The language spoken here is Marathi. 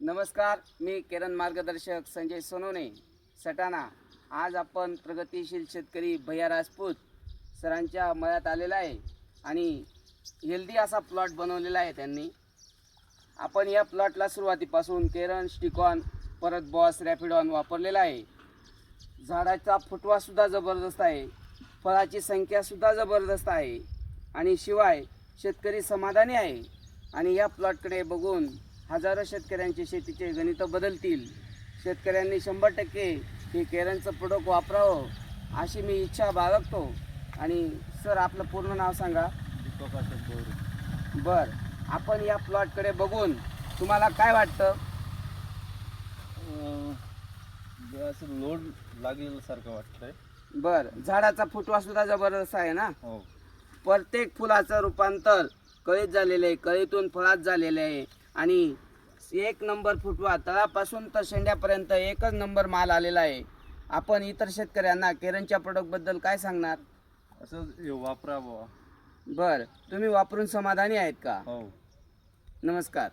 नमस्कार मी किरण मार्गदर्शक संजय सोनवणे सटाणा. आज आपण प्रगतिशील शेतकरी भैया राजपूत सरांच्या मळ्यात आलेला आहे आणि हेल्दी असा प्लॉट बनवलेला आहे त्यांनी. आपण या प्लॉटला सुरुवातीपासून केरन स्टिकॉन परत बॉस रॅपिडॉन वापरलेला आहे. झाडाचा फुटवासुद्धा जबरदस्त आहे फळाची संख्यासुद्धा जबरदस्त आहे आणि शिवाय शेतकरी समाधानी आहे. आणि या प्लॉटकडे बघून हजारो शेतकऱ्यांचे शेतीचे गणित बदलतील. शेतकऱ्यांनी शंभर टक्के हे केरनचं प्रोडक्ट वापरावं अशी मी इच्छा बाळगतो. आणि सर आपलं पूर्ण नाव सांगा. बोरे बर आपण या प्लॉटकडे बघून तुम्हाला काय वाटतं? असं लोड लागलेलं सारखं वाटतंय. बर झाडाचा फुटवा सुद्धा जबरदस्त आहे ना? हो. प्रत्येक फुलाचं रूपांतर कळीत झालेलं आहे कळीतून फळात झालेलं आहे. आणि एक नंबर फुटवा तळापासून तर शेंड्यापर्यंत एकच नंबर माल आलेला आहे. आपण इतर शेतकऱ्यांना केरनच्या प्रोडक्टबद्दल काय सांगणार? असं वापरा बर. तुम्ही वापरून समाधानी आहेत का? हो. नमस्कार.